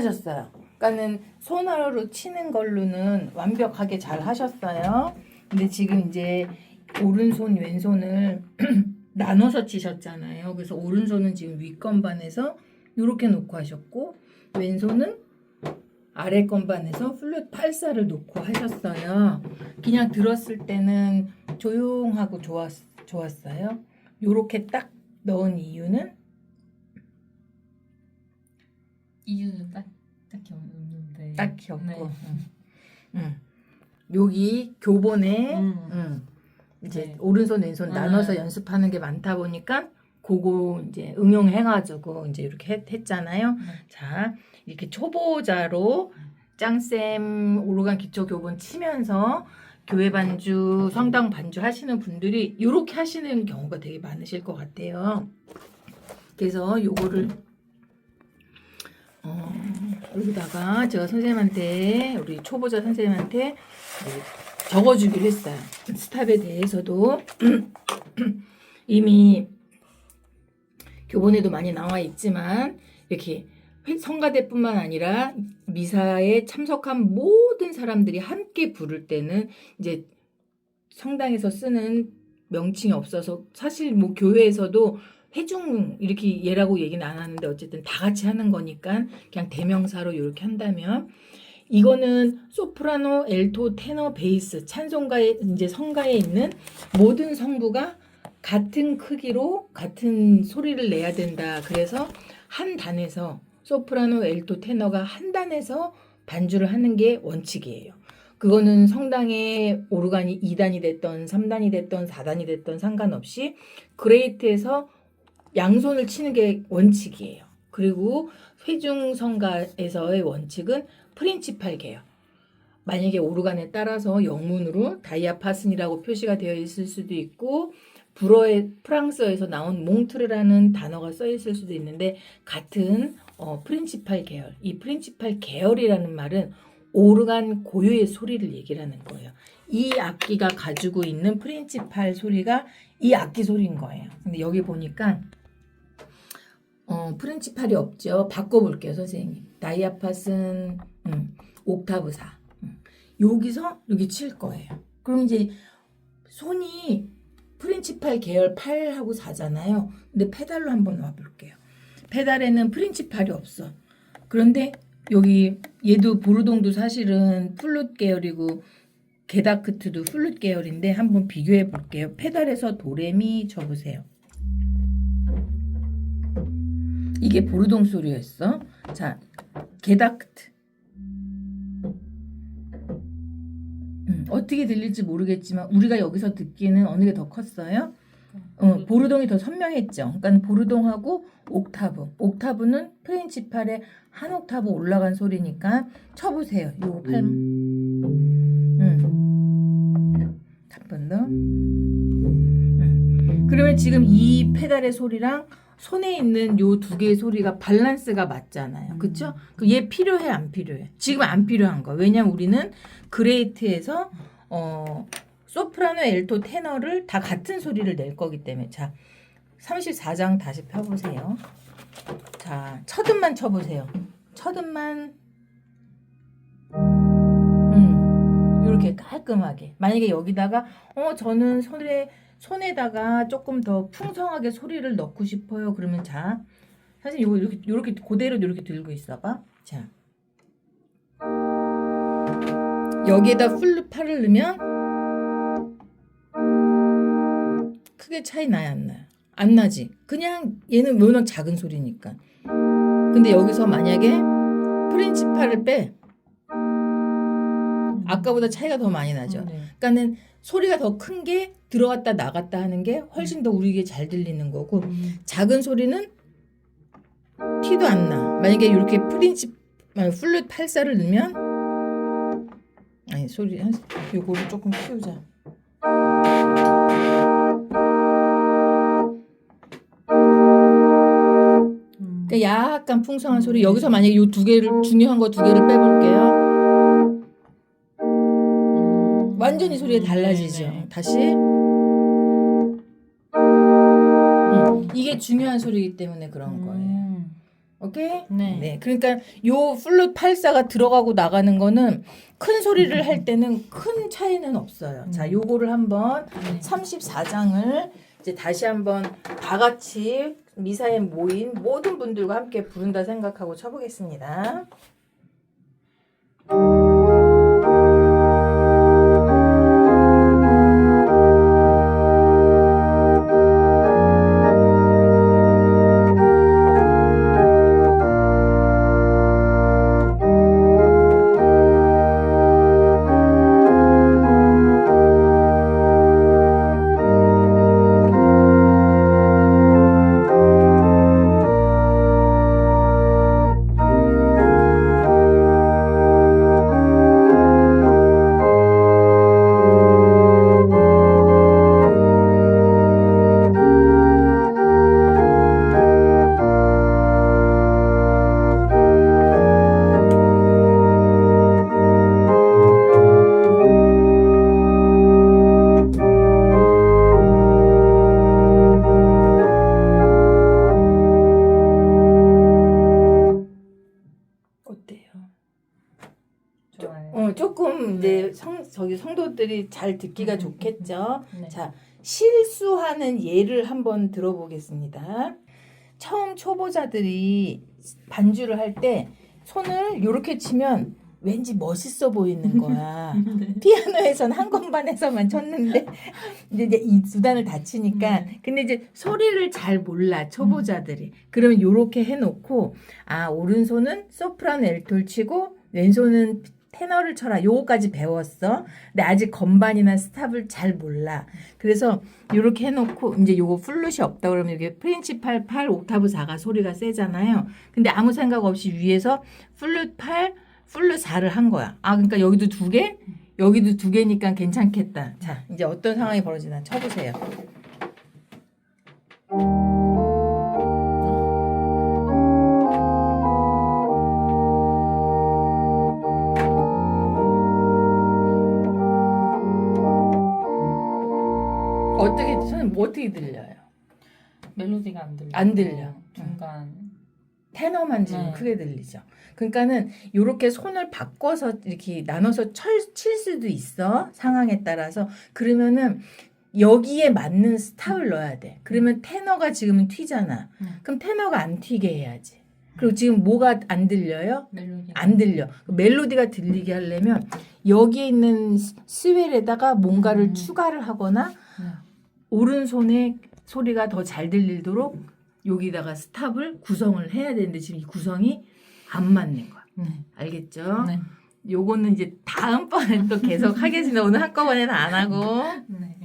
됐어요. 그러니까는 손으로 치는 걸로는 완벽하게 잘 하셨어요. 근데 지금 이제 오른손 왼손을 나눠서 치셨잖아요. 그래서 오른손은 지금 위 건반에서 이렇게 놓고 하셨고 왼손은 아래 건반에서 플룻 8사를 놓고 하셨어요. 그냥 들었을 때는 조용하고 좋았, 좋았어요. 요렇게 딱 넣은 이유는 이유는 딱 딱히 없는데. 딱히 없고. 네. 응. 응. 여기 교본에 음. 응. 이제 네. 오른손 왼손 음. 나눠서 연습하는 게 많다 보니까 그거 이제 응용해가지고 이제 이렇게 했, 했잖아요. 네. 자 이렇게 초보자로 짱쌤 오르간 기초 교본 치면서 교회 반주, 성당 반주 하시는 분들이 이렇게 하시는 경우가 되게 많으실 것 같아요. 그래서 요거를 어, 여기다가 제가 선생님한테 우리 초보자 선생님한테 그 적어주기로 했어요. 스탑에 대해서도 이미 교본에도 많이 나와 있지만 이렇게 회- 성가대뿐만 아니라 미사에 참석한 모든 사람들이 함께 부를 때는 이제 성당에서 쓰는 명칭이 없어서 사실 뭐 교회에서도 회중 이렇게 얘라고 얘기는 안 하는데 어쨌든 다 같이 하는 거니까 그냥 대명사로 이렇게 한다면 이거는 소프라노, 엘토, 테너, 베이스 찬송가에 이제 성가에 있는 모든 성부가 같은 크기로 같은 소리를 내야 된다. 그래서 한 단에서 소프라노, 엘토, 테너가 한 단에서 반주를 하는 게 원칙이에요. 그거는 성당의 오르간이 2단이 됐던 3단이 됐던 4단이 됐던 상관없이 그레이트에서 양손을 치는 게 원칙이에요. 그리고 회중 성가에서의 원칙은 프린치팔 계열. 만약에 오르간에 따라서 영문으로 다이아파슨이라고 표시가 되어 있을 수도 있고 불어의 프랑스어에서 나온 몽트르라는 단어가 써 있을 수도 있는데 같은 어, 프린치팔 계열. 이 프린치팔 계열이라는 말은 오르간 고유의 소리를 얘기를 하는 거예요. 이 악기가 가지고 있는 프린치팔 소리가 이 악기 소리인 거예요. 근데 여기 보니까 어, 프린치팔이 없죠. 바꿔볼게요, 선생님. 다이아팟은 음, 옥타브 4. 음. 여기서 여기 칠 거예요. 그럼 이제 손이 프린치팔 계열 8하고 4잖아요. 근데 페달로 한번 와볼게요. 페달에는 프린치팔이 없어. 그런데 여기 얘도 보르동도 사실은 플룻 계열이고 게다크트도 플룻 계열인데 한번 비교해 볼게요. 페달에서 도레미 쳐보세요. 이게 보르동 소리였어. 자, 게다크트. 음, 어떻게 들릴지 모르겠지만 우리가 여기서 듣기는 어느 게 더 컸어요? 어, 보르동이 더 선명했죠. 그러니까 보르동하고 옥타브. 옥타브는 프린치팔의 한 옥타브 올라간 소리니까 쳐보세요. 요거 팔. 음. 한번 더. 음. 그러면 지금 이 페달의 소리랑 손에 있는 요 두 개의 소리가 밸런스가 맞잖아요. 그쵸? 그얘 필요해, 안 필요해? 지금 안 필요한 거. 왜냐면 우리는 그레이트에서, 어, 소프라노, 엘토, 테너를 다 같은 소리를 낼 거기 때문에. 자, 34장 다시 펴보세요. 자, 첫 음만 쳐보세요. 첫 음만. 음, 이렇게 깔끔하게. 만약에 여기다가, 어, 저는 손에, 손에다가 조금 더 풍성하게 소리를 넣고 싶어요. 그러면 자, 사실 이거 이렇게, 이렇게 그대로 이렇게 들고 있어봐. 자. 여기에다 풀 팔을 넣으면 크게 차이 나야 안 나요? 안 나지. 그냥 얘는 워낙 작은 소리니까. 근데 여기서 만약에 프린치파를 빼 아까보다 차이가 더 많이 나죠. 네. 그러니까는 소리가 더 큰 게 들어갔다 나갔다 하는 게 훨씬 더 우리에게 잘 들리는 거고 음. 작은 소리는 티도 안 나. 만약에 이렇게 프린치 플룻 8사를 넣으면 아니 소리 한 요거를 조금 키우자. 그러니까 약간 풍성한 소리 여기서 만약에 요 두 개를 중요한 거 두 개를 빼볼게요. 음. 완전히 소리가 달라지죠. 네, 네. 다시. 음, 이게 중요한 소리이기 때문에 그런 거예요. 음. 오케이? 네. 네. 그러니까 요 플룻 84가 들어가고 나가는 거는 큰 소리를 할 때는 큰 차이는 없어요. 음. 자, 요거를 한번 네. 34장을 이제 다시 한번 다 같이 미사에 모인 모든 분들과 함께 부른다 생각하고 쳐보겠습니다. 이제 성 저기 성도들이 잘 듣기가 음, 좋겠죠. 네. 자, 실수하는 예를 한번 들어보겠습니다. 처음 초보자들이 반주를 할 때 손을 이렇게 치면 왠지 멋있어 보이는 거야. 네. 피아노에선 한 건반에서만 쳤는데 이제 이제 이두 단을 다 치니까 음. 근데 이제 소리를 잘 몰라 초보자들이 그러면 요렇게 해놓고 아 오른손은 소프라노 엘토를 치고 왼손은 테너를 쳐라. 요거까지 배웠어. 근데 아직 건반이나 스탑을 잘 몰라. 그래서 요렇게 해놓고 이제 요거 플룻이 없다 그러면 이게 프린치팔 8 옥타브 4가 소리가 세잖아요. 근데 아무 생각 없이 위에서 플룻 8 플룻 4를 한 거야. 아 그러니까 여기도 두 개? 여기도 두 개니까 괜찮겠다. 자, 이제 어떤 상황이 벌어지나 쳐보세요. 어떻게 저는 뭐 어떻게 들려요? 멜로디가 안 들려. 안 들려. 중간. 테너만 지금 네. 크게 들리죠. 그러니까는 이렇게 손을 바꿔서 이렇게 나눠서 철, 칠 수도 있어 상황에 따라서 그러면은 여기에 맞는 스탑을 넣어야 돼. 그러면 테너가 지금은 튀잖아. 네. 그럼 테너가 안 튀게 해야지. 그리고 지금 뭐가 안 들려요? 멜로디. 안 들려. 멜로디가 들리게 하려면 여기에 있는 스- 스웰에다가 뭔가를 음. 추가를 하거나 네. 오른손에 소리가 더 잘 들리도록 여기다가 스탑을 구성을 해야 되는데 지금 이 구성이 안 맞는 거야. 네. 알겠죠? 네. 요거는 이제 다음번에 또 계속 하겠습니다. 오늘 한꺼번에는 안 하고. 네.